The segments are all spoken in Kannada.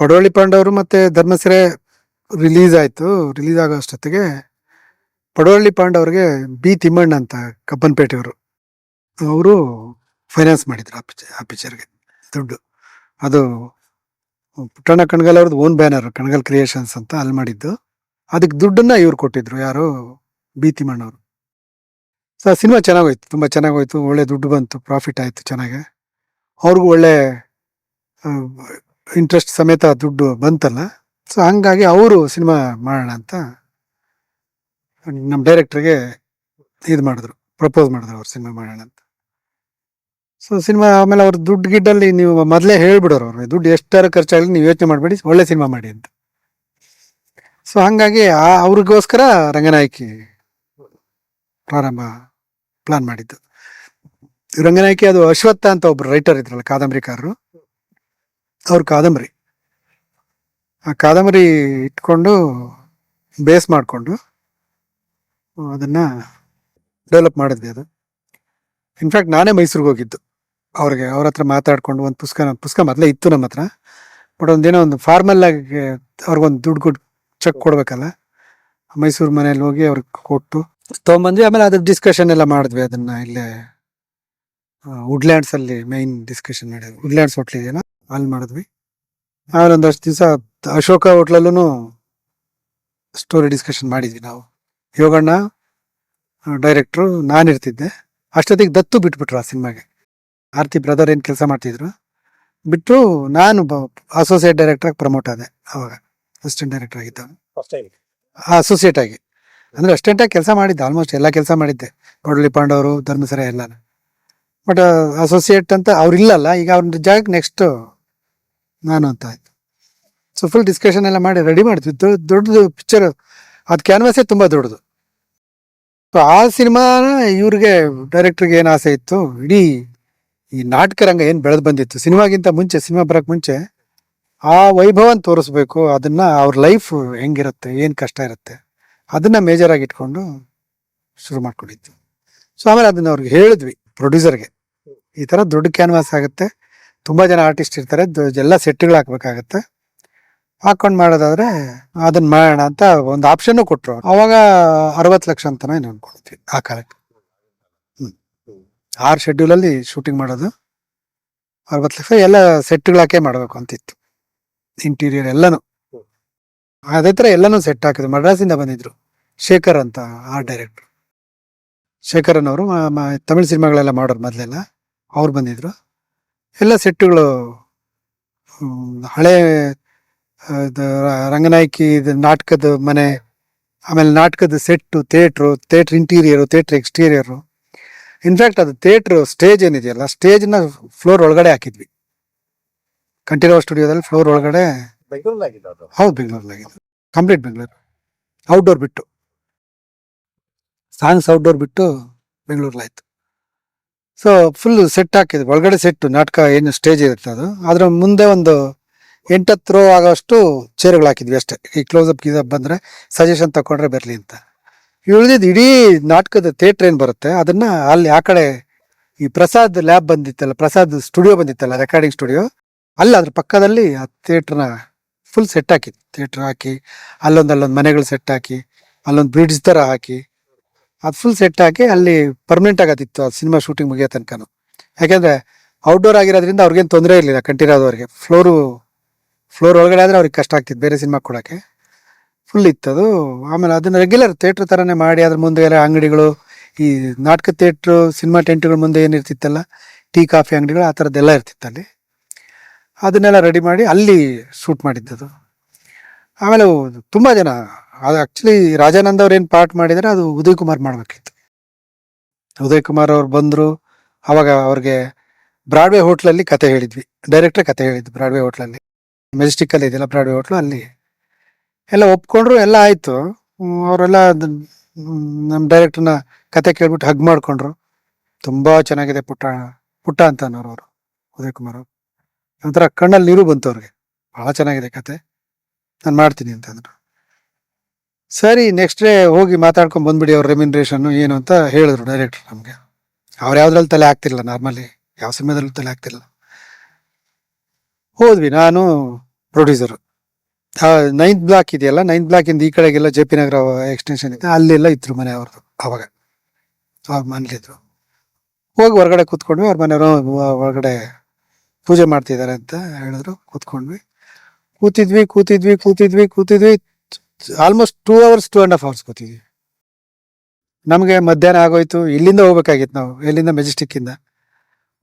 ಪಡವಳ್ಳಿ ಪಾಂಡವರು ಮತ್ತೆ ಧರ್ಮಸಿರೆ ರಿಲೀಸ್ ಆಯ್ತು. ರಿಲೀಸ್ ಆಗೋ ಅಷ್ಟೊತ್ತಿಗೆ ಪಡವಳ್ಳಿ ಪಾಂಡವ್ರಿಗೆ ಬಿ ತಿಮ್ಮಣ್ಣ ಅಂತ ಕಬ್ಬನ್ಪೇಟೆಯವರು ಅವರು ಫೈನಾನ್ಸ್ ಮಾಡಿದ್ರು ಆ ಪಿಕ್ಚರ್ ಆ ಪಿಕ್ಚರ್ಗೆ ದುಡ್ಡು. ಅದು, ಪುಟ್ಟಣ್ಣ ಕಣಗಲ್ ಅವ್ರದ್ದು ಓನ್ ಬ್ಯಾನರ್ ಕಣಗಲ್ ಕ್ರಿಯೇಷನ್ಸ್ ಅಂತ ಅಲ್ಲಿ ಮಾಡಿದ್ದು. ಅದಕ್ಕೆ ದುಡ್ಡನ್ನ ಇವ್ರು ಕೊಟ್ಟಿದ್ರು, ಯಾರು ಬಿ ತಿಮ್ಮಣ್ಣವರು ಸೊ ಆ ಸಿನಿಮಾ ಚೆನ್ನಾಗೋಯ್ತು, ತುಂಬ ಚೆನ್ನಾಗೋಯ್ತು. ಒಳ್ಳೆ ದುಡ್ಡು ಬಂತು ಪ್ರಾಫಿಟ್ ಆಯಿತು ಚೆನ್ನಾಗೆ. ಅವ್ರಿಗೂ ಒಳ್ಳೆ ಇಂಟ್ರೆಸ್ಟ್ ಸಮೇತ ದುಡ್ಡು ಬಂತಲ್ಲ ಸೊ ಹಂಗಾಗಿ ಅವರು ಸಿನಿಮಾ ಮಾಡೋಣ ಅಂತ ನಮ್ಮ ಡೈರೆಕ್ಟ್ರಿಗೆ ಇದು ಮಾಡಿದ್ರು ಪ್ರಪೋಸ್ ಮಾಡಿದ್ರು ಅವ್ರು ಸಿನಿಮಾ ಮಾಡೋಣ ಅಂತ. ಸೊ ಸಿನಿಮಾ ಆಮೇಲೆ ಅವ್ರ ದುಡ್ಡು ಗಿಡ್ಡಲ್ಲಿ ನೀವು ಮೊದಲೇ ಹೇಳ್ಬಿಡೋರು ಅವ್ರಿಗೆ ದುಡ್ಡು ಎಷ್ಟಾರು ಖರ್ಚಾಗಲಿ ನೀವು ಯೋಚನೆ ಮಾಡಬೇಡಿ, ಒಳ್ಳೆ ಸಿನಿಮಾ ಮಾಡಿ ಅಂತ. ಸೊ ಹಂಗಾಗಿ ಆ ಅವ್ರಿಗೋಸ್ಕರ ರಂಗನಾಯಕಿ ಪ್ರಾರಂಭ ಪ್ಲಾನ್ ಮಾಡಿದ್ದು. ರಂಗನಾಯಕಿ ಅದು ಅಶ್ವತ್ಥ ಅಂತ ಒಬ್ರು ರೈಟರ್ ಇದ್ರಲ್ಲ, ಕಾದಂಬರಿಕಾರರು. ಅವ್ರ ಕಾದಂಬರಿ. ಆ ಕಾದಂಬರಿ ಇಟ್ಕೊಂಡು ಬೇಸ್ ಮಾಡಿಕೊಂಡು ಅದನ್ನು ಡೆವಲಪ್ ಮಾಡಿದ್ವಿ ಅದು. ಇನ್ಫ್ಯಾಕ್ಟ್ ನಾನೇ ಮೈಸೂರಿಗೆ ಹೋಗಿದ್ದು. ಅವ್ರಿಗೆ ಅವ್ರ ಹತ್ರ ಮಾತಾಡ್ಕೊಂಡು ಒಂದು ಪುಸ್ತಕ ಪುಸ್ತಕ ಮೊದಲೇ ಇತ್ತು ನಮ್ಮ ಹತ್ರ. ಬಟ್ ಒಂದೇನೋ ಒಂದು ಫಾರ್ಮಲ್ ಆಗಿ ಅವ್ರಿಗೊಂದು ದುಡ್ಡು ಗುಡ್ ಚೆಕ್ ಕೊಡ್ಬೇಕಲ್ಲ. ಮೈಸೂರು ಮನೇಲಿ ಹೋಗಿ ಅವ್ರಿಗೆ ಕೊಟ್ಟು ತೊಗೊಂಬಂದ್ವಿ. ಆಮೇಲೆ ಅದ್ರ ಡಿಸ್ಕಷನ್ ಎಲ್ಲ ಮಾಡಿದ್ವಿ ಅದನ್ನ ಇಲ್ಲೇ ವುಡ್ಲ್ಯಾಂಡ್ಸಲ್ಲಿ ಮೈನ್ ಡಿಸ್ಕಷನ್ ಮಾಡಿದ್ವಿ ವುಡ್ಲ್ಯಾಂಡ್ಸ್ ಹೋಟ್ಲ್ ಇದೆಯಲ್ಲ ಅಲ್ಲಿ ಮಾಡಿದ್ವಿ. ಆಮೇಲೆ ಒಂದಷ್ಟು ದಿವಸ ಅಶೋಕ ಹೋಟ್ಲಲ್ಲೂ ಸ್ಟೋರಿ ಡಿಸ್ಕಷನ್ ಮಾಡಿದ್ವಿ ನಾವು. ಯೋಗಣ್ಣ ಡೈರೆಕ್ಟ್ರು ನಾನು ಇರ್ತಿದ್ದೆ. ಅಷ್ಟೊತ್ತಿಗೆ ದತ್ತು ಬಿಟ್ಬಿಟ್ರು ಆ ಸಿನಿಮಾಗೆ. ಆರ್ತಿ ಬ್ರದರ್ ಏನು ಕೆಲಸ ಮಾಡ್ತಿದ್ರು. ಬಿಟ್ಟು ನಾನು ಅಸೋಸಿಯೇಟ್ ಡೈರೆಕ್ಟರ್ ಪ್ರಮೋಟ್ ಆದೆ ಅವಾಗ. ಅಸಿಸ್ಟೆಂಟ್ ಡೈರೆಕ್ಟರ್ ಆಗಿದ್ದ ಅಸೋಸಿಯೇಟ್ ಆಗಿ. ಅಂದರೆ ಅಸಿಸ್ಟೆಂಟ್ ಆಗಿ ಕೆಲಸ ಮಾಡಿದ್ದೆ ಆಲ್ಮೋಸ್ಟ್ ಎಲ್ಲ ಕೆಲಸ ಮಾಡಿದ್ದೆ. ಕೊಡಲಿ ಪಾಂಡವರು ಧರ್ಮಸರ ಎಲ್ಲ ಬಟ್ ಅಸೋಸಿಯೇಟ್ ಅಂತ ಅವ್ರು ಇಲ್ಲಲ್ಲ ಈಗ ಅವ್ರ ಜಾಗಕ್ಕೆ ನೆಕ್ಸ್ಟ್ ನಾನು ಅಂತ ಆಯ್ತು. ಸೊ ಫುಲ್ ಡಿಸ್ಕಷನ್ ಎಲ್ಲ ಮಾಡಿ ರೆಡಿ ಮಾಡಿದ್ವಿ ದೊಡ್ಡ, ದೊಡ್ಡದು ಪಿಕ್ಚರ್ ಅದು ಕ್ಯಾನ್ವಾಸೇ ತುಂಬ ದೊಡ್ಡದು. ಆ ಸಿನಿಮಾನ ಇವ್ರಿಗೆ ಡೈರೆಕ್ಟ್ರಿಗೆ ಏನು ಆಸೆ ಇತ್ತು? ಇಡೀ ಈ ನಾಟಕ ರಂಗ ಏನು ಬೆಳೆದು ಬಂದಿತ್ತು? ಸಿನಿಮಾಗಿಂತ ಮುಂಚೆ, ಸಿನಿಮಾ ಬರೋಕ್ಕೆ ಮುಂಚೆ ಆ ವೈಭವನ ತೋರಿಸ್ಬೇಕು. ಅದನ್ನ ಅವ್ರ ಲೈಫ್ ಹೆಂಗಿರುತ್ತೆ? ಏನು ಕಷ್ಟ ಇರುತ್ತೆ? ಅದನ್ನ ಮೇಜರ್ ಆಗಿ ಇಟ್ಕೊಂಡು ಶುರು ಮಾಡ್ಕೊಂಡಿತ್ತು ಸೊ ಆಮೇಲೆ ಅದನ್ನ ಅವ್ರಿಗೆ ಹೇಳಿದ್ವಿ ಪ್ರೊಡ್ಯೂಸರ್ಗೆ ಈ ಥರ ದೊಡ್ಡ ಕ್ಯಾನ್ವಾಸ್ ಆಗುತ್ತೆ. ತುಂಬ ಜನ ಆರ್ಟಿಸ್ಟ್ ಇರ್ತಾರೆ. ಎಲ್ಲ ಸೆಟ್ಗಳು ಹಾಕ್ಬೇಕಾಗತ್ತೆ. ಹಾಕೊಂಡು ಮಾಡೋದಾದ್ರೆ ಅದನ್ನ ಮಾಡೋಣ ಅಂತ ಒಂದು ಆಪ್ಷನ್ ಕೊಟ್ಟರು ಅವಾಗ ಅರವತ್ತು ಲಕ್ಷ ಅಂತ ಏನು ಅನ್ಕೊಳ್ತೀವಿ ಆ ಕಾಲಕ್ಕೆ. ಹ್ಮ್. ಆರು ಶೆಡ್ಯೂಲಲ್ಲಿ ಶೂಟಿಂಗ್ ಮಾಡೋದು. ಅರವತ್ತು ಲಕ್ಷ ಎಲ್ಲ ಸೆಟ್ಗಳು ಹಾಕೇ ಮಾಡಬೇಕು ಅಂತಿತ್ತು. ಇಂಟೀರಿಯರ್ ಎಲ್ಲನೂ. ಅದೇ ಥರ ಎಲ್ಲನೂ ಸೆಟ್ ಹಾಕಿದ್ರು. ಮಡ್ರಾಸಿಂದ ಬಂದಿದ್ರು. ಶೇಖರ್ ಅಂತ ಆರ್ಟ್ ಡೈರೆಕ್ಟ್ರು ಶೇಖರನ್ ಅವರು ತಮಿಳು ಸಿನಿಮಾಗಳೆಲ್ಲ ಮಾಡೋರು ಮೊದಲೆಲ್ಲ. ಅವ್ರು ಬಂದಿದ್ರು. ಎಲ್ಲ ಸೆಟ್ಟುಗಳು ಹಳೆ ರಂಗನಾಯಕಿ ಇದು ನಾಟಕದ ಮನೆ ಆಮೇಲೆ ನಾಟಕದ set theatre theatre interior theatre exterior. In fact ಅದು ಥಿಯೇಟ್ರ್ ಸ್ಟೇಜ್ ಏನಿದೆಯಲ್ಲ ಸ್ಟೇಜ್ನ ಫ್ಲೋರ್ ಒಳಗಡೆ ಹಾಕಿದ್ವಿ. ಕಂಠೀರವ ಸ್ಟುಡಿಯೋದಲ್ಲಿ ಫ್ಲೋರ್ ಒಳಗಡೆ. ಹೌದು ಬೆಂಗಳೂರಲ್ಲಾಗಿದೆ. ಕಂಪ್ಲೀಟ್ ಬೆಂಗಳೂರು. ಔಟ್ಡೋರ್ ಬಿಟ್ಟು. ಸಾಂಗ್ಸ್ ಔಟ್ಡೋರ್ ಬಿಟ್ಟು ಬೆಂಗಳೂರಲ್ಲಾಯ್ತು. ಸೊ ಫುಲ್ ಸೆಟ್ ಹಾಕಿದ್ವಿ. ಒಳಗಡೆ ಸೆಟ್ ನಾಟಕ ಏನು ಸ್ಟೇಜ್ ಇರುತ್ತೆ ಅದು. ಅದ್ರ ಮುಂದೆ ಒಂದು ಎಂಟತ್ತು ರೋ ಆಗೋಷ್ಟು ಚೇರ್ಗಳು ಹಾಕಿದ್ವಿ ಅಷ್ಟೇ. ಈ ಕ್ಲೋಸಪ್ ಗೀಸಪ್ ಬಂದರೆ ಸಜೆಷನ್ ತಗೊಂಡ್ರೆ ಬರಲಿ ಅಂತ. ಉಳಿದಿದ್ದು ಇಡೀ ನಾಟಕದ ಥಿಯೇಟ್ರ್ ಏನು ಬರುತ್ತೆ? ಅದನ್ನ ಅಲ್ಲಿ ಆ ಕಡೆ ಈ ಪ್ರಸಾದ್ ಲ್ಯಾಬ್ ಬಂದಿತ್ತಲ್ಲ, ಪ್ರಸಾದ್ ಸ್ಟುಡಿಯೋ ಬಂದಿತ್ತಲ್ಲ ರೆಕಾರ್ಡಿಂಗ್ ಸ್ಟುಡಿಯೋ ಅಲ್ಲಿ ಅದ್ರ ಪಕ್ಕದಲ್ಲಿ ಆ ಥಿಯೇಟರ್ನ ಫುಲ್ ಸೆಟ್ ಹಾಕಿ ಥಿಯೇಟ್ರ್ ಹಾಕಿ, ಅಲ್ಲೊಂದು ಅಲ್ಲೊಂದು ಮನೆಗಳು ಸೆಟ್ ಹಾಕಿ, ಅಲ್ಲೊಂದು ಬ್ರಿಡ್ಜ್ ಥರ ಹಾಕಿ ಅದು ಫುಲ್ ಸೆಟ್ ಹಾಕಿ ಅಲ್ಲಿ ಪರ್ಮನೆಂಟ್ ಆಗತ್ತಿತ್ತು ಆ ಸಿನಿಮಾ ಶೂಟಿಂಗ್ ಮುಗಿಯೋ ತನಕನು. ಯಾಕೆಂದರೆ ಔಟ್ಡೋರ್ ಆಗಿರೋದ್ರಿಂದ ಅವ್ರಿಗೇನು ತೊಂದರೆ ಇರಲಿಲ್ಲ ಕಂಟಿರೋದವ್ರಿಗೆ ಫ್ಲೋರು ಫ್ಲೋರ್ ಒಳಗಡೆ ಆದರೆ ಅವ್ರಿಗೆ ಕಷ್ಟ ಆಗ್ತಿತ್ತು, ಬೇರೆ ಸಿನಿಮಾ ಕೊಡೋಕ್ಕೆ. ಫುಲ್ ಇತ್ತದು. ಆಮೇಲೆ ಅದನ್ನು ರೆಗ್ಯುಲರ್ ಥಿಯೇಟ್ರ್ ಥರನೇ ಮಾಡಿ, ಅದ್ರ ಮುಂದೆ ಎಲ್ಲ ಅಂಗಡಿಗಳು, ಈ ನಾಟಕ ಥಿಯೇಟ್ರು ಸಿನಿಮಾ ಟೆಂಟ್ಗಳ ಮುಂದೆ ಏನಿರ್ತಿತ್ತಲ್ಲ ಟೀ, ಕಾಫಿ ಅಂಗಡಿಗಳು, ಆ ಥರದ್ದೆಲ್ಲ ಇರ್ತಿತ್ತು ಅಲ್ಲಿ. ಅದನ್ನೆಲ್ಲ ರೆಡಿ ಮಾಡಿ ಅಲ್ಲಿ ಶೂಟ್ ಮಾಡಿದ್ದದು. ಆಮೇಲೆ ತುಂಬ ಜನ ಅದು ಆ್ಯಕ್ಚುಲಿ ರಾಜಾನಂದ್ ಅವ್ರು ಏನು ಪಾರ್ಟ್ ಮಾಡಿದರೆ, ಅದು ಉದಯ್ ಕುಮಾರ್ ಮಾಡಬೇಕಿತ್ತು. ಉದಯ್ ಕುಮಾರ್ ಅವ್ರು ಬಂದರು, ಅವಾಗ ಅವ್ರಿಗೆ ಬ್ರಾಡ್ವೇ ಹೋಟ್ಲಲ್ಲಿ ಕತೆ ಹೇಳಿದ್ವಿ. ಡೈರೆಕ್ಟ್ರೇ ಕತೆ ಹೇಳಿದ್ವಿ ಬ್ರಾಡ್ವೇ ಹೋಟ್ಲಲ್ಲಿ ಮೆಜೆಸ್ಟಿಕ್ಕಲ್ಲಿ ಇದೆಯಲ್ಲ ಬ್ರಾಡ್ವೇ ಹೋಟ್ಲು ಅಲ್ಲಿ. ಎಲ್ಲ ಒಪ್ಕೊಂಡ್ರು, ಎಲ್ಲ ಆಯಿತು. ಅವರೆಲ್ಲ ನಮ್ಮ ಡೈರೆಕ್ಟ್ರನ್ನ ಕತೆ ಕೇಳ್ಬಿಟ್ಟು ಹಗ್ ಮಾಡ್ಕೊಂಡ್ರು. ತುಂಬ ಚೆನ್ನಾಗಿದೆ ಪುಟ್ಟ ಪುಟ್ಟ ಅಂತ ಅನ್ನೋರು ಅವರು, ಉದಯ್ ಕುಮಾರ್ ಅವರು. ಒಂಥರ ಕಣ್ಣಲ್ಲಿ ನೀರು ಬಂತು ಅವ್ರಿಗೆ. ಭಾಳ ಚೆನ್ನಾಗಿದೆ ಕತೆ. ನಾನು ಮಾಡ್ತೀನಿ ಅಂತಂದ್ರು. ಸರಿ ನೆಕ್ಸ್ಟ್ ಡೇ ಹೋಗಿ ಮಾತಾಡ್ಕೊಂಡು ಬಂದ್ಬಿಡಿ ಅವ್ರ ರೆಮ್ಯುನರೇಷನ್ ಏನು ಅಂತ ಹೇಳಿದ್ರು ಡೈರೆಕ್ಟರ್ ನಮಗೆ. ಅವ್ರು ಯಾವ್ದ್ರಲ್ಲಿ ತಲೆ ಆಗ್ತಿರಲ್ಲ ನಾರ್ಮಲಿ ಯಾವ ಸಿನಿಮಾದಲ್ಲೂ ತಲೆ ಆಗ್ತಿಲ್ಲ ಹೋದ್ವಿ, ನಾನು ಪ್ರೊಡ್ಯೂಸರು ನೈನ್ತ್ ಬ್ಲಾಕ್ ಇದೆಯಲ್ಲ ನೈನ್ತ್ ಬ್ಲಾಕಿಂದ ಈ ಕಡೆಗೆಲ್ಲ ಜೆ ಪಿ ನಗರ ಎಕ್ಸ್ಟೆನ್ಷನ್ ಇದೆ, ಅಲ್ಲೆಲ್ಲ ಇದ್ರು ಮನೆ ಅವ್ರದ್ದು ಅವಾಗ. ಅವಾಗ ಮನೇಲಿದ್ರು ಹೋಗಿ ಹೊರಗಡೆ ಕೂತ್ಕೊಂಡ್ವಿ, ಅವ್ರ ಮನೆಯವರು ಹೊರಗಡೆ ಪೂಜೆ ಮಾಡ್ತಿದ್ದಾರೆ ಅಂತ ಹೇಳಿದ್ರು, ಕೂತ್ಕೊಂಡ್ವಿ. ಕೂತಿದ್ವಿ ಕೂತಿದ್ವಿ ಕೂತಿದ್ವಿ ಕೂತಿದ್ವಿ. Almost two hours two and half hours ಕೂತಿದ್ವಿ ನಮಗೆ ಮಧ್ಯಾಹ್ನ ಆಗೋಯ್ತು, ಇಲ್ಲಿಂದ ಹೋಗ್ಬೇಕಾಗಿತ್ತು ನಾವು, ಇಲ್ಲಿಂದ ಮೆಜೆಸ್ಟಿಕ್ಕಿಂದ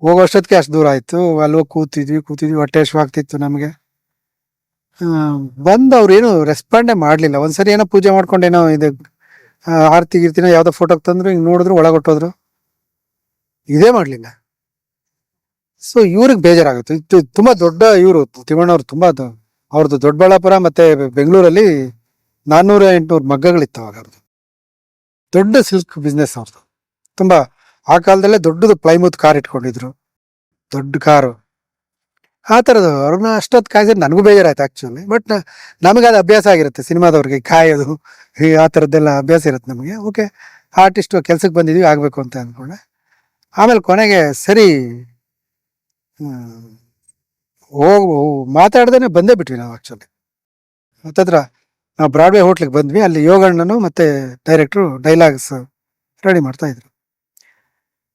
ಹೋಗೋ ಅಷ್ಟೊತ್ತಿಗೆ ಅಷ್ಟು ದೂರ ಆಯಿತು, ಅಲ್ಲಿ ಹೋಗಿ ಕೂತಿದ್ವಿ ಕೂತಿದ್ವಿ, ಹೊಟ್ಟೆ ಹಶ್ವಾಗ್ತಿತ್ತು ನಮಗೆ. ಬಂದು ಅವ್ರು ಏನು ರೆಸ್ಪಾಂಡೇ ಮಾಡಲಿಲ್ಲ. ಒಂದ್ಸರಿ ಏನೋ ಪೂಜೆ ಮಾಡ್ಕೊಂಡೇನೋ ಇದು ಆರತಿ ಗೀರ್ತಿನ ಯಾವುದೋ ಫೋಟೋಗೆ ತಂದ್ರು, ಹಿಂಗೆ ನೋಡಿದ್ರು, ಒಳಗೊಟ್ಟೋದ್ರು. ಇದೇ ಮಾಡಲಿಲ್ಲ. ಸೊ ಇವ್ರಿಗೆ ಬೇಜಾರಾಗುತ್ತೆ. ಇದು ತುಂಬಾ ದೊಡ್ಡ ಇವರು, ತಿಮ್ಮಣ್ಣವ್ರು ತುಂಬಾ ಅವ್ರದ್ದು ದೊಡ್ಡಬಳ್ಳಾಪುರ ಮತ್ತೆ ಬೆಂಗಳೂರಲ್ಲಿ ನಾನ್ನೂರ ಎಂಟುನೂರು ಮಗ್ಗಗಳಿತ್ತು ಅವಾಗ ಅವ್ರದ್ದು ದೊಡ್ಡ ಸಿಲ್ಕ್ ಬಿಸ್ನೆಸ್ ಅವ್ರದ್ದು ತುಂಬ, ಆ ಕಾಲದಲ್ಲೇ ದೊಡ್ಡದು ಪ್ಲೈಮೂತ್ ಕಾರ್ ಇಟ್ಕೊಂಡಿದ್ರು. ದೊಡ್ಡ ಕಾರು. ಆ ಥರದ್ದು ಅವ್ರನ್ನ ಅಷ್ಟೊತ್ತು ಕಾಯಿಸಿದ್ರೆ ನನಗೂ ಬೇಜಾರಾಯ್ತು ಆ್ಯಕ್ಚುಲಿ ಬಟ್ ನಮಗೆ ಅದು ಅಭ್ಯಾಸ ಆಗಿರುತ್ತೆ ಸಿನಿಮಾದವ್ರಿಗೆ ಕಾಯೋದು. ಆ ಥರದ್ದೆಲ್ಲ ಅಭ್ಯಾಸ ಇರುತ್ತೆ ನಮಗೆ. ಓಕೆ ಆರ್ಟಿಸ್ಟು ಕೆಲಸಕ್ಕೆ ಬಂದಿದ್ವಿ, ಆಗಬೇಕು ಅಂತ ಅಂದ್ಕೊಂಡೆ. ಆಮೇಲೆ ಕೊನೆಗೆ ಸರಿ ಹೋಗ್ ಮಾತಾಡ್ದೇ ಬಂದೇ ಬಿಟ್ವಿ ನಾವು ಆ್ಯಕ್ಚುಲಿ ಹತ್ತತ್ರ ನಾವು ಬ್ರಾಡ್ವೇ ಹೋಟ್ಲಿಗೆ ಬಂದ್ವಿ. ಅಲ್ಲಿ ಯೋಗಣ್ಣನು ಮತ್ತೆ ಡೈರೆಕ್ಟ್ರು ಡೈಲಾಗ್ಸ್ ರೆಡಿ ಮಾಡ್ತಾ ಇದ್ರು.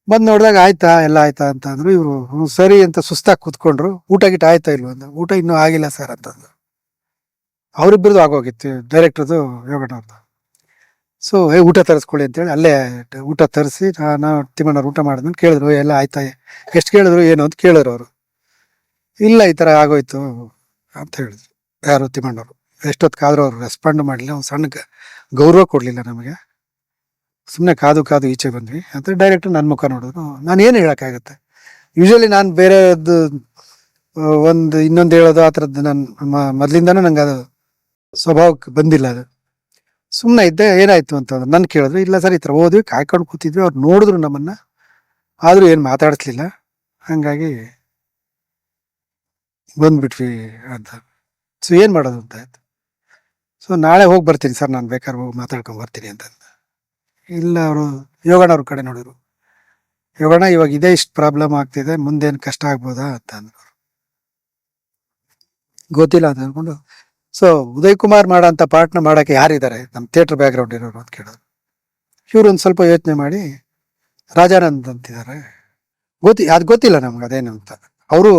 ಬಂದು ನೋಡಿದಾಗ ಆಯ್ತಾ, ಎಲ್ಲ ಆಯ್ತಾ ಅಂತ ಅಂದ್ರು. ಇವರು ಸರಿ ಅಂತ ಸುಸ್ತಾಗಿ ಕೂತ್ಕೊಂಡ್ರು. ಊಟ ಗೀಟ ಆಯ್ತಾ ಇಲ್ವ ಅಂದ ಊಟ ಇನ್ನೂ ಆಗಿಲ್ಲ ಸರ್ ಅಂತಂದ್ರು ಅವರಿಬ್ಬರದು ಆಗೋಗಿತ್ತು ಡೈರೆಕ್ಟ್ರದು ಯೋಗಣ್ಣವ್ರದ್ದು ಸೊ ಏ, ಊಟ ತರಿಸ್ಕೊಳ್ಳಿ ಅಂತೇಳಿ ಅಲ್ಲೇ ಊಟ ತರಿಸಿ, ನಾನು ತಿಮ್ಮಣ್ಣವ್ರು ಊಟ ಮಾಡಿದ್ಮೇಲೆ ಕೇಳಿದ್ರು. ಎಲ್ಲ ಆಯ್ತಾ? ಎಷ್ಟು ಕೇಳಿದ್ರು, ಏನು? ಅಂತ ಕೇಳಿದ್ರು ಅವರು. ಇಲ್ಲ, ಈ ಥರ ಆಗೋಯ್ತು ಅಂತ ಹೇಳಿದ್ರು. ಯಾರು? ತಿಮ್ಮಣ್ಣವರು. ಎಷ್ಟೊತ್ತಿಗಾದ್ರೂ ಅವ್ರು ರೆಸ್ಪಾಂಡ್ ಮಾಡಲಿಲ್ಲ, ಒಂದು ಸಣ್ಣ ಗೌರವ ಕೊಡಲಿಲ್ಲ ನಮಗೆ. ಸುಮ್ಮನೆ ಕಾದು ಕಾದು ಈಚೆ ಬಂದ್ವಿ. ಅಂತ ಡೈರೆಕ್ಟ್ ನನ್ನ ಮುಖ ನೋಡಿದ್ರು ನಾನು ಏನು ಹೇಳೋಕ್ಕಾಗತ್ತೆ? ಯೂಶಲಿ ನಾನು ಬೇರೆದು ಒಂದು ಇನ್ನೊಂದು ಹೇಳೋದು, ಆ ಥರದ್ದು ನಾನು ಮೊದಲಿಂದನೂ ನಂಗೆ ಅದು ಸ್ವಭಾವಕ್ಕೆ ಬಂದಿಲ್ಲ ಅದು. ಸುಮ್ಮನೆ ಇದ್ದೆ, ಏನಾಯಿತು ಅಂತಂದ್ರೆ ನನ್ನ ಕೇಳಿದ್ರು, ಇಲ್ಲ ಸರ್, ಈ ಥರ ಹೋದ್ವಿ ಕಾಯ್ಕೊಂಡು ಕೂತಿದ್ವಿ, ಅವ್ರು ನೋಡಿದ್ರು ನಮ್ಮನ್ನು. ಆದರೂ ಏನು ಮಾತಾಡಿಸ್ಲಿಲ್ಲ. ಹಂಗಾಗಿ ಬಂದ್ಬಿಟ್ವಿ ಅಂತ. ಸೊ ಏನು ಮಾಡೋದು ಅಂತ ಆಯ್ತು? ಸೊ ನಾಳೆ ಹೋಗಿ ಬರ್ತೀನಿ ಸರ್ ನಾನು ಬೇಕಾದ್ರೆ ಹೋಗಿ ಮಾತಾಡ್ಕೊಂಡು ಬರ್ತೀನಿ ಅಂತ. ಇಲ್ಲ ಅವರು, ಯೋಗಣ್ಣ ಅವ್ರ ಕಡೆ ನೋಡಿದ್ರು ಯೋಗಣ್ಣ, ಇವಾಗ ಇದೇ ಇಷ್ಟು ಪ್ರಾಬ್ಲಮ್ ಆಗ್ತಿದೆ, ಮುಂದೇನು ಕಷ್ಟ ಆಗ್ಬೋದಾ ಅಂತ ಅಂದ್ರು. ಗೊತ್ತಿಲ್ಲ ಅಂತ ಅಂದ್ಕೊಂಡು ಸೊ ಉದಯ್ ಕುಮಾರ್ ಮಾಡೋಂಥ ಪಾರ್ಟ್ನ ಮಾಡೋಕ್ಕೆ ಯಾರಿದ್ದಾರೆ? ನಮ್ಮ ಥಿಯೇಟರ್ ಬ್ಯಾಕ್ಗ್ರೌಂಡ್ ಇರೋರು ಅಂತ ಕೇಳಿದ್ರು. ಇವ್ರು ಒಂದು ಸ್ವಲ್ಪ ಯೋಚನೆ ಮಾಡಿ, ರಾಜಾನಂದ್ ಅಂತಿದ್ದಾರೆ. ಗೊತ್ತಿ, ಅದು ಗೊತ್ತಿಲ್ಲ ನಮ್ಗೆ ಅದೇನು ಅಂತ. ಅವರು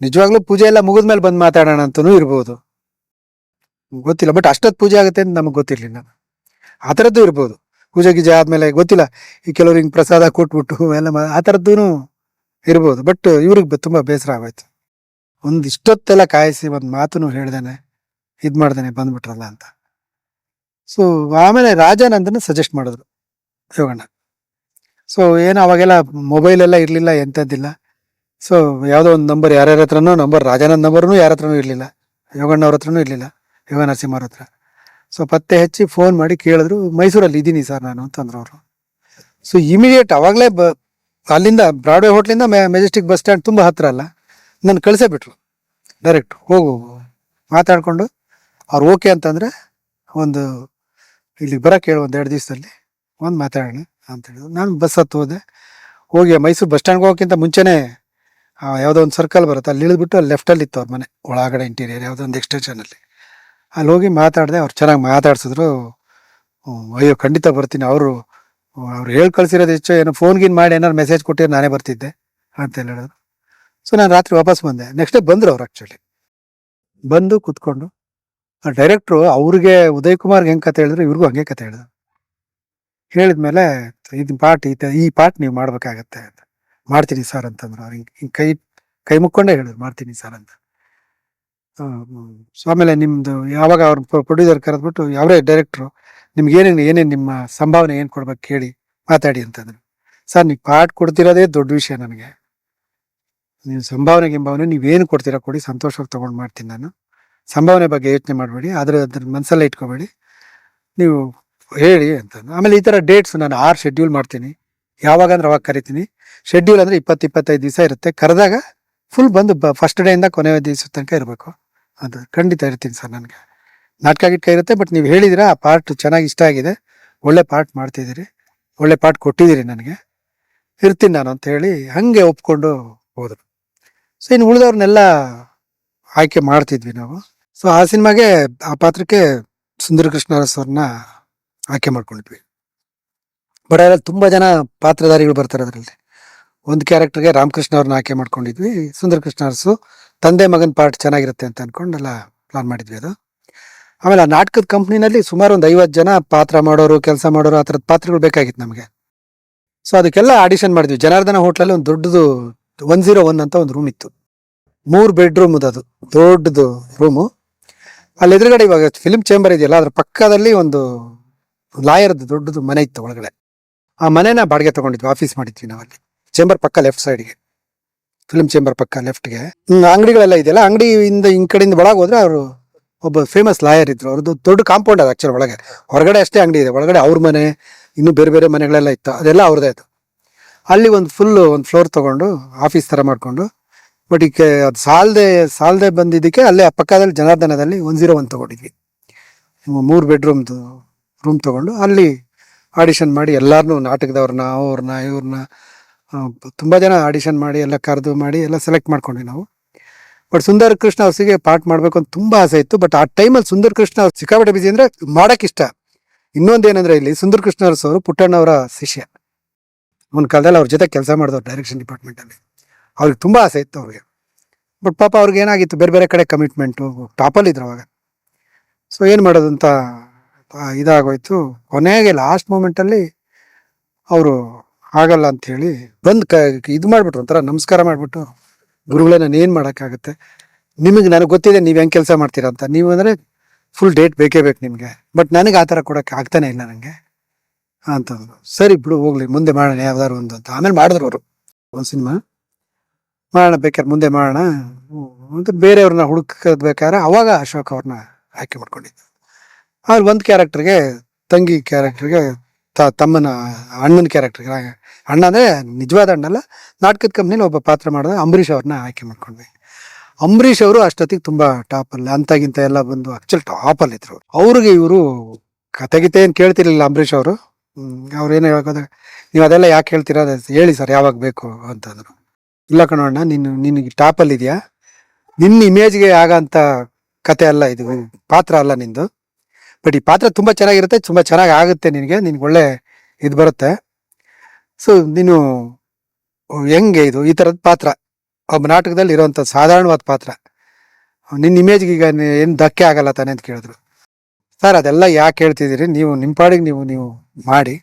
ನಿಜವಾಗ್ಲೂ ಪೂಜೆ ಎಲ್ಲ ಮುಗಿದ್ಮೇಲೆ ಬಂದು ಮಾತಾಡೋಣ ಅಂತನೂ ಇರ್ಬೋದು. ಗೊತ್ತಿಲ್ಲ ಬಟ್ ಅಷ್ಟೊತ್ತು ಪೂಜೆ ಆಗುತ್ತೆ ಅಂತ ನಮಗೆ ಗೊತ್ತಿರಲಿಲ್ಲ. ಆ ಥರದ್ದು ಇರ್ಬೋದು. ಪೂಜೆ ಗೀಜೆ ಆದಮೇಲೆ ಗೊತ್ತಿಲ್ಲ, ಈ ಕೆಲವ್ರು ಹಿಂಗೆ ಪ್ರಸಾದ ಕೊಟ್ಬಿಟ್ಟು ಎಲ್ಲ ಆ ಥರದ್ದು ಇರ್ಬೋದು. ಬಟ್ ಇವ್ರಿಗೆ ತುಂಬ ಬೇಸರ ಆಗೋಯ್ತು. ಒಂದು ಇಷ್ಟೊತ್ತೆಲ್ಲ ಕಾಯಿಸಿ ಒಂದು ಮಾತನ್ನು ಹೇಳ್ದೇನೆ, ಇದು ಮಾಡ್ದೇನೆ, ಬಂದ್ಬಿಟ್ರಲ್ಲ ಅಂತ. ಸೊ ಆಮೇಲೆ ರಾಜಾನಂದನ ಸಜೆಸ್ಟ್ ಮಾಡಿದ್ರು, ಯೋಗಣ್ಣ. ಸೊ ಏನು ಅವಾಗೆಲ್ಲ ಮೊಬೈಲ್ ಎಲ್ಲ ಇರಲಿಲ್ಲ, ಎಂಥದ್ದಿಲ್ಲ. ಸೊ ಯಾವುದೋ ಒಂದು ನಂಬರ್ ಯಾರ್ಯಾರ ಹತ್ರನೂ ನಂಬರ್ ರಾಜಾನಂದ್ ನಂಬರ್ನು ಯಾರ ಹತ್ರನೂ ಇರಲಿಲ್ಲ, ಯೋಗಣ್ಣ ಅವ್ರ ಹತ್ರನೂ ಇರಲಿಲ್ಲ. ಯೋಗ ನರಸಿಂಹರ ಹತ್ರ. ಸೊ ಪತ್ತೆ ಹಚ್ಚಿ ಫೋನ್ ಮಾಡಿ ಕೇಳಿದ್ರು, ಮೈಸೂರಲ್ಲಿ ಇದ್ದೀನಿ ಸರ್ ನಾನು, ಅಂತಂದ್ರು ಅವರು. ಸೊ ಇಮಿಡಿಯೇಟ್ ಅವಾಗಲೇ ಬ, ಅಲ್ಲಿಂದ ಬ್ರಾಡ್ವೇ ಹೋಟ್ಲಿಂದ ಮೆಜೆಸ್ಟಿಕ್ ಬಸ್ ಸ್ಟ್ಯಾಂಡ್ ತುಂಬ ಹತ್ರ ಅಲ್ಲ. ನನ್ನ ಕಳಿಸೇ ಬಿಟ್ರು ಡೈರೆಕ್ಟ್ ಹೋಗು ಮಾತಾಡಿಕೊಂಡು, ಅವ್ರು ಓಕೆ ಅಂತಂದರೆ ಒಂದು, ಇಲ್ಲಿಗೆ ಬರೋಕ್ಕೆ ಹೇಳು ಒಂದು ಎರಡು ದಿವಸದಲ್ಲಿ. ಒಂದು ಮಾತಾಡೋಣ ಅಂತ ಹೇಳಿದ್ರು. ನಾನು ಬಸ್ ಹತ್ತು ಹೋದೆ. ಹೋಗಿ ಮೈಸೂರು ಬಸ್ ಸ್ಟ್ಯಾಂಡ್ಗೆ ಹೋಗೋಕ್ಕಿಂತ ಮುಂಚೆನೇ ಯಾವುದೋ ಒಂದು ಸರ್ಕಲ್ ಬರುತ್ತೆ. ಅಲ್ಲಿ ಇಳಿದ್ಬಿಟ್ಟು ಅಲ್ಲಿ ಲೆಫ್ಟಲ್ಲಿ ಇತ್ತು ಅವ್ರ ಮನೆ. ಒಳಗಡೆ ಇಂಟೀರಿಯರ್ ಯಾವುದೋ ಒಂದು ಎಕ್ಸ್ಟೆನ್ಷನಲ್ಲಿ ಅಲ್ಲಿ ಹೋಗಿ ಮಾತಾಡಿದೆ ಅವ್ರು ಚೆನ್ನಾಗಿ ಮಾತಾಡ್ಸಿದ್ರು. ಅಯ್ಯೋ, ಖಂಡಿತ ಬರ್ತೀನಿ. ಅವರು, ಅವ್ರು ಹೇಳಿ ಕಳ್ಸಿರೋದು ಹೆಚ್ಚು. ಏನೋ ಫೋನ್ ಗೀನ್ ಮಾಡಿ ಏನಾರು ಮೆಸೇಜ್ ಕೊಟ್ಟಿರೋ ನಾನೇ ಬರ್ತಿದ್ದೆ ಅಂತ ಹೇಳಿದ್ರು. ಸೊ ನಾನು ರಾತ್ರಿ ವಾಪಸ್ ಬಂದೆ. ನೆಕ್ಸ್ಟ್ ಡೇ ಬಂದರು ಅವ್ರು ಆ್ಯಕ್ಚುಲಿ ಬಂದು ಕುತ್ಕೊಂಡು ಡೈರೆಕ್ಟ್ರು ಅವ್ರಿಗೆ ಉದಯ್ ಕುಮಾರ್ಗೆ ಹೆಂಗೆ ಕತೆ ಹೇಳಿದ್ರು, ಇವ್ರಿಗೂ ಹಂಗೆ ಕತೆ ಹೇಳಿದ್ರು. ಹೇಳಿದ್ಮೇಲೆ, ಇದು ಪಾಟ್ ಈ ಈ ಪಾಟ್ ನೀವು ಮಾಡಬೇಕಾಗತ್ತೆ ಅಂತ. ಮಾಡ್ತೀನಿ ಸರ್ ಅಂತಂದ್ರು ಅವ್ರು. ಹಿಂಗೆ ಹಿಂಗೆ ಕೈ ಕೈ ಮುಕ್ಕೊಂಡೇ ಹೇಳಿದ್ರು, ಮಾಡ್ತೀನಿ ಸರ್ ಅಂತ. ಆಮೇಲೆ ನಿಮ್ದು ಯಾವಾಗ ಅವ್ರ ಪ್ರೊಡ್ಯೂಸರ್ ಕರೆದ್ಬಿಟ್ಟು ಅವರೇ ಡೈರೆಕ್ಟ್ರು ನಿಮ್ಗೆ ಏನೇನು ಏನೇನು ನಿಮ್ಮ ಸಂಭಾವನೆ ಏನು ಕೊಡ್ಬೇಕು ಕೇಳಿ ಮಾತಾಡಿ ಅಂತಂದ್ರು. ಸರ್, ನೀವು ಪಾಠ ಕೊಡ್ತಿರೋದೇ ದೊಡ್ಡ ವಿಷಯ ನನಗೆ ನೀವು ಸಂಭಾವನೆ ಗಿಂಭಾವನೆ ನೀವೇನು ಕೊಡ್ತೀರಾ ಕೊಡಿ, ಸಂತೋಷವಾಗಿ ತೊಗೊಂಡು ಮಾಡ್ತೀನಿ ನಾನು. ಸಂಭಾವನೆ ಬಗ್ಗೆ ಯೋಚನೆ ಮಾಡಬೇಡಿ, ಆದರೆ ಅದ್ರ ಮನಸ್ಸಲ್ಲೇ ಇಟ್ಕೋಬೇಡಿ. ನೀವು ಹೇಳಿ ಅಂತ ಆಮೇಲೆ ಈ ಥರ ಡೇಟ್ಸ್ ನಾನು ಆರು ಶೆಡ್ಯೂಲ್ ಮಾಡ್ತೀನಿ. ಯಾವಾಗ ಅಂದ್ರೆ ಅವಾಗ ಕರಿತೀನಿ. ಶೆಡ್ಯೂಲ್ ಅಂದರೆ ಇಪ್ಪತ್ತು, ಇಪ್ಪತ್ತೈದು ದಿವಸ ಇರುತ್ತೆ. ಕರೆದಾಗ ಫುಲ್ ಬಂದು ಬ ಫಸ್ಟ್ ಡೇಯಿಂದ ಕೊನೆಯ ದಿವಸ ತನಕ ಇರಬೇಕು. ಅದು ಖಂಡಿತ ಇರ್ತೀನಿ ಸರ್ ನನಗೆ. ನಾಟಕ ಗಿಟ್ಕ ಇರುತ್ತೆ ಬಟ್ ನೀವು ಹೇಳಿದಿರ ಆ ಪಾರ್ಟ್ ಚೆನ್ನಾಗಿ ಇಷ್ಟ ಆಗಿದೆ. ಒಳ್ಳೆ ಪಾರ್ಟ್ ಮಾಡ್ತಿದ್ದೀರಿ. ಒಳ್ಳೆ ಪಾರ್ಟ್ ಕೊಟ್ಟಿದ್ದೀರಿ ನನಗೆ. ಇರ್ತೀನಿ ನಾನು ಅಂತ ಹೇಳಿ ಹಂಗೆ ಒಪ್ಕೊಂಡು ಹೋದರು. ಸೊ ಇನ್ನು ಉಳಿದವ್ರನ್ನೆಲ್ಲ ಆಯ್ಕೆ ಮಾಡ್ತಿದ್ವಿ ನಾವು. ಸೊ ಆ ಸಿನಿಮಾಗೆ, ಆ ಪಾತ್ರಕ್ಕೆ ಸುಂದರ ಕೃಷ್ಣ ಅರಸ್ ಅವ್ರನ್ನ ಆಯ್ಕೆ ಮಾಡ್ಕೊಂಡಿದ್ವಿ ಬಟ್ ಅದ್ರಲ್ಲಿ ತುಂಬ ಜನ ಪಾತ್ರಧಾರಿಗಳು ಬರ್ತಾರೆ ಅದರಲ್ಲಿ. ಒಂದು ಕ್ಯಾರೆಕ್ಟರ್ಗೆ ರಾಮಕೃಷ್ಣ ಅವ್ರನ್ನ ಆಯ್ಕೆ ಮಾಡ್ಕೊಂಡಿದ್ವಿ. ಸುಂದರ ಕೃಷ್ಣ ಅರಸು ತಂದೆ ಮಗನ ಪಾರ್ಟ್ ಚೆನ್ನಾಗಿರುತ್ತೆ ಅಂತ ಅನ್ಕೊಂಡೆಲ್ಲ ಪ್ಲಾನ್ ಮಾಡಿದ್ವಿ ಅದು. ಆಮೇಲೆ ಆ ನಾಟಕದ ಕಂಪ್ನಿನಲ್ಲಿ ಸುಮಾರು ಒಂದು ಐವತ್ತು ಜನ ಪಾತ್ರ ಮಾಡೋರು, ಕೆಲಸ ಮಾಡೋರು ಆ ಥರದ ಪಾತ್ರಗಳು ಬೇಕಾಗಿತ್ತು ನಮಗೆ. ಸೊ ಅದಕ್ಕೆಲ್ಲ ಆಡಿಷನ್ ಮಾಡಿದ್ವಿ. ಜನಾರ್ದನ ಹೋಟ್ಲಲ್ಲಿ ಒಂದು ದೊಡ್ಡದು ಒನ್ ಜೀರೋ ಒನ್ ಅಂತ ಒಂದು ರೂಮ್ ಇತ್ತು. ಮೂರು ಬೆಡ್ರೂಮ್ ಅದು ದೊಡ್ಡದು ರೂಮು ಅಲ್ಲಿ ಎದುರುಗಡೆ ಇವಾಗ ಫಿಲ್ಮ್ ಚೇಂಬರ್ ಇದೆಯಲ್ಲ, ಅದ್ರ ಪಕ್ಕದಲ್ಲಿ ಒಂದು ಲಾಯರ್ದು ದೊಡ್ಡದು ಮನೆ ಇತ್ತು ಒಳಗಡೆ. ಆ ಮನೆನ ಬಾಡಿಗೆ ತಗೊಂಡಿದ್ವಿ ಆಫೀಸ್ ಮಾಡಿದ್ವಿ ನಾವಲ್ಲಿ. ಚೇಂಬರ್ ಪಕ್ಕ ಲೆಫ್ಟ್ ಸೈಡ್ಗೆ ಫಿಲ್ಮ್ ಚೇಂಬರ್ ಪಕ್ಕ ಲೆಫ್ಟ್ಗೆ ಅಂಗಡಿಗಳೆಲ್ಲ ಇದೆಯಲ್ಲ, ಅಂಗಡಿಯಿಂದ ಈ ಕಡೆಯಿಂದ ಒಳಗೆ ಹೋದ್ರೆ ಅವರು ಒಬ್ಬ ಫೇಮಸ್ ಲಾಯರ್ ಇದ್ರು. ಅವ್ರದ್ದು ದೊಡ್ಡ ಕಾಂಪೌಂಡ್ ಅದು ಆಕ್ಚುಲಿ ಒಳಗೆ. ಹೊರಗಡೆ ಅಷ್ಟೇ ಅಂಗಡಿ ಇದೆ, ಒಳಗಡೆ ಅವ್ರ ಮನೆ, ಇನ್ನು ಬೇರೆ ಬೇರೆ ಮನೆಗಳೆಲ್ಲ ಇತ್ತು. ಅದೆಲ್ಲ ಅವ್ರದೇ ಇತ್ತು ಅಲ್ಲಿ ಒಂದು ಫುಲ್ ಒಂದು ಫ್ಲೋರ್ ತಗೊಂಡು ಆಫೀಸ್ ತರ ಮಾಡಿಕೊಂಡು ಬಟ್ ಈಗ ಅದು ಸಾಲದೆ ಸಾಲದೆ ಬಂದಿದ್ದಕ್ಕೆ ಅಲ್ಲೇ ಪಕ್ಕದಲ್ಲಿ ಜನಾರ್ದನದಲ್ಲಿ ಒನ್ ಜೀರೋ ಒನ್ ತಗೊಂಡಿದ್ವಿ. ಮೂರು ಬೆಡ್ರೂಮ್ದು ರೂಮ್ ತಗೊಂಡು ಅಲ್ಲಿ ಆಡಿಷನ್ ಮಾಡಿ ಎಲ್ಲರನ್ನೂ ನಾಟಕದವ್ರನ್ನ, ಅವ್ರನ್ನ, ಇವ್ರನ್ನ ತುಂಬಾ ಜನ ಆಡಿಷನ್ ಮಾಡಿ, ಎಲ್ಲ ಕರೆದು ಮಾಡಿ, ಎಲ್ಲ ಸೆಲೆಕ್ಟ್ ಮಾಡ್ಕೊಂಡ್ವಿ ನಾವು. ಬಟ್ ಸುಂದರ್ ಕೃಷ್ಣ ಅವ್ರಿಗೆ ಪಾರ್ಟ್ ಮಾಡಬೇಕು ಅಂತ ತುಂಬ ಆಸೆ ಇತ್ತು. ಬಟ್ ಆ ಟೈಮಲ್ಲಿ ಸುಂದರ್ ಕೃಷ್ಣ ಅವ್ರು ಸಿಕ್ಕಾಪಟ್ಟೆ ಬಿಸಿ ಅಂದರೆ ಮಾಡೋಕೆ ಇಷ್ಟ. ಇನ್ನೊಂದೇನಂದ್ರೆ ಇಲ್ಲಿ ಸುಂದರ್ ಕೃಷ್ಣ ಅವರು ಪುಟ್ಟಣ್ಣವರ ಶಿಷ್ಯ. ಒಂದು ಕಾಲದಲ್ಲಿ ಅವ್ರ ಜೊತೆ ಕೆಲಸ ಮಾಡಿದವ್ರು ಡೈರೆಕ್ಷನ್ ಡಿಪಾರ್ಟ್ಮೆಂಟಲ್ಲಿ ಅವ್ರಿಗೆ ತುಂಬ ಆಸೆ ಇತ್ತು ಅವ್ರಿಗೆ. ಬಟ್ ಪಾಪ ಅವ್ರಿಗೆ ಏನಾಗಿತ್ತು? ಬೇರೆ ಬೇರೆ ಕಡೆ ಕಮಿಟ್ಮೆಂಟು ಟಾಪಲ್ಲಿ ಇದ್ರು ಅವಾಗ. ಸೊ ಏನು ಮಾಡೋದು ಅಂತ ಇದಾಗೋಯ್ತು. ಕೊನೆಗೆ ಲಾಸ್ಟ್ ಮೂಮೆಂಟಲ್ಲಿ ಅವರು ಆಗಲ್ಲ ಅಂತ ಹೇಳಿ ಬಂದು ಕ, ಇದು ಮಾಡ್ಬಿಟ್ರು ಒಂಥರ ನಮಸ್ಕಾರ ಮಾಡ್ಬಿಟ್ಟು, ಗುರುಗಳೇ ನಾನು ಏನು ಮಾಡೋಕ್ಕಾಗುತ್ತೆ? ನಿಮಗೆ ನನಗೆ ಗೊತ್ತಿದೆ ನೀವು ಹೆಂಗೆ ಕೆಲಸ ಮಾಡ್ತೀರಾ ಅಂತ. ನೀವು ಅಂದರೆ ಫುಲ್ ಡೇಟ್ ಬೇಕೇ ಬೇಕು ನಿಮಗೆ. ಬಟ್ ನನಗೆ ಆ ಥರ ಕೊಡೋಕ್ಕೆ ಆಗ್ತಾನೆ ಇಲ್ಲ ನನಗೆ ಅಂತಂದ್ರು ಸರಿ ಬಿಡು, ಹೋಗ್ಲಿ, ಮುಂದೆ ಮಾಡೋಣ ಯಾವ್ದಾರು ಒಂದು ಅಂತ. ಆಮೇಲೆ ಮಾಡಿದ್ರು ಅವರು. ಒಂದು ಸಿನಿಮಾ. ಮಾಡೋಣ, ಬೇಕಾದ್ರೆ ಮುಂದೆ ಮಾಡೋಣ. ಅಂತ ಬೇರೆಯವ್ರನ್ನ ಹುಡುಕದ್ ಬೇಕಾದ್ರೆ ಅವಾಗ ಅಶೋಕ್ ಅವ್ರನ್ನ ಆಯ್ಕೆ ಮಾಡ್ಕೊಂಡಿದ್ದು. ಆಮೇಲೆ ಒಂದು ಕ್ಯಾರೆಕ್ಟರ್ಗೆ ತಂಗಿ ಕ್ಯಾರೆಕ್ಟರ್ಗೆ ತ, ತಮ್ಮನ, ಅಣ್ಣನ ಕ್ಯಾರೆಕ್ಟರ್ಗೆ ಅಣ್ಣ ಅಂದರೆ ನಿಜವಾದ ಅಣ್ಣಲ್ಲ. ನಾಟಕದ ಕಂಪ್ನಿಲಿ ಒಬ್ಬ ಪಾತ್ರ ಮಾಡಿದ, ಅಂಬರೀಷ್ ಅವ್ರನ್ನ ಆಯ್ಕೆ ಮಾಡ್ಕೊಂಡ್ವಿ. ಅಂಬರೀಷ್ ಅವರು ಅಷ್ಟೊತ್ತಿಗೆ ತುಂಬ ಟಾಪಲ್ಲಿ ಅಂತಾಗಿಂತ ಎಲ್ಲ ಬಂದು ಆ್ಯಕ್ಚುಲ್ ಟಾಪ್ ಅಲ್ಲಿ ಇದ್ರು. ಅವ್ರಿಗೆ ಇವರು ಕತೆಗಿತೆ ಏನು ಕೇಳ್ತಿರ್ಲಿಲ್ಲ ಅಂಬರೀಷ್ ಅವರು. ಅವ್ರು ಏನು ಹೇಳೋದ ನೀವು ಅದೆಲ್ಲ ಯಾಕೆ ಹೇಳ್ತೀರಾ? ಹೇಳಿ ಸರ್, ಯಾವಾಗ ಬೇಕು? ಅಂತಂದರು. ಇಲ್ಲ ಕಣೋಣ್ಣ ನೀನು, ನಿನಗೆ ಟಾಪಲ್ಲಿ ಇದೆಯಾ? ನಿನ್ನ ಇಮೇಜ್ಗೆ ಆಗಂತ ಕತೆ ಅಲ್ಲ ಇದು, ಪಾತ್ರ ಅಲ್ಲ ನಿಂದು. ಬಟ್ ಈ ಪಾತ್ರ ತುಂಬ ಚೆನ್ನಾಗಿರುತ್ತೆ, ತುಂಬ ಚೆನ್ನಾಗಿ ಆಗುತ್ತೆ ನಿನಗೆ ನಿನಗೆ ಒಳ್ಳೆ ಇದು ಬರುತ್ತೆ. ಸೊ, ನೀನು ಹೆಂಗೆ ಇದು? ಈ ಥರದ ಪಾತ್ರ. ಒಬ್ಬ ನಾಟಕದಲ್ಲಿ ಇರುವಂತ ಸಾಧಾರಣವಾದ ಪಾತ್ರ. ನಿನ್ನ ಇಮೇಜ್ಗೆ ಈಗ ಏನು ಧಕ್ಕೆ ಆಗಲ್ಲ ತಾನೆ ಅಂತ ಕೇಳಿದ್ರು. ಸರ್ ಅದೆಲ್ಲ ಯಾಕೆ ಹೇಳ್ತಿದ್ದೀರಿ? ನೀವು ನಿಮ್ಮ ಪಾಡಿಗೆ ನೀವು ನೀವು ಮಾಡಿ.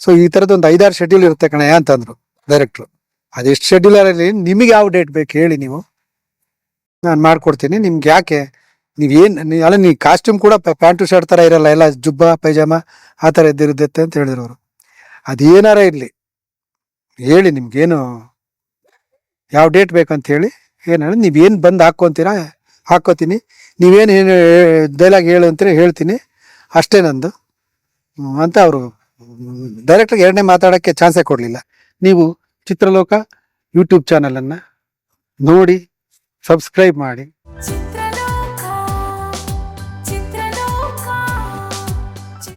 ಸೊ, ಈ ಥರದ್ದು ಒಂದು ಐದಾರು ಶೆಡ್ಯೂಲ್ ಇರುತ್ತೆ ಕಣಯ್ಯ ಅಂತಂದ್ರು ಡೈರೆಕ್ಟ್ರು ಅದೆಷ್ಟು ಶೆಡ್ಯೂಲ್ ಅಲ್ಲಿ ನಿಮಗೆ ಯಾವ ಡೇಟ್ ಬೇಕು ಹೇಳಿ ನೀವು. ನಾನು ಮಾಡಿಕೊಡ್ತೀನಿ. ನಿಮ್ಗೆ ಯಾಕೆ? ನೀವೇನು ಅಲ್ಲ ನೀವು ಕಾಸ್ಟ್ಯೂಮ್ ಕೂಡ ಪ್ಯಾಂಟು ಶರ್ಟ್ ಥರ ಇರಲ್ಲ. ಎಲ್ಲ ಜುಬ್ಬ, ಪೈಜಾಮ ಆ ಥರ ಇದ್ದಿರುತ್ತೆ ಅಂತ ಹೇಳಿದ್ರು ಅವರು. ಅದೇನಾರ ಇರಲಿ. ಹೇಳಿ ನಿಮ್ಗೇನು ಯಾವ ಡೇಟ್ ಬೇಕಂತ ಹೇಳಿ ಏನು ಹೇಳಿ ನೀವೇನು ಬಂದು ಹಾಕ್ಕೊತೀರಾ, ಹಾಕ್ಕೋತೀನಿ. ನೀವೇನು ಏನು ಡೈಲಾಗ್ ಹೇಳು ಅಂತ ಹೇಳ್ತೀನಿ. ಅಷ್ಟೇ ನಂದು. ಅಂತ ಅವರು ಡೈರೆಕ್ಟಾಗಿ ಎರಡನೇ ಮಾತಾಡೋಕ್ಕೆ ಚಾನ್ಸೇ ಕೊಡಲಿಲ್ಲ. ನೀವು ಚಿತ್ರಲೋಕ ಯೂಟ್ಯೂಬ್ ಚಾನಲನ್ನು ನೋಡಿ ಸಬ್ಸ್ಕ್ರೈಬ್ ಮಾಡಿ.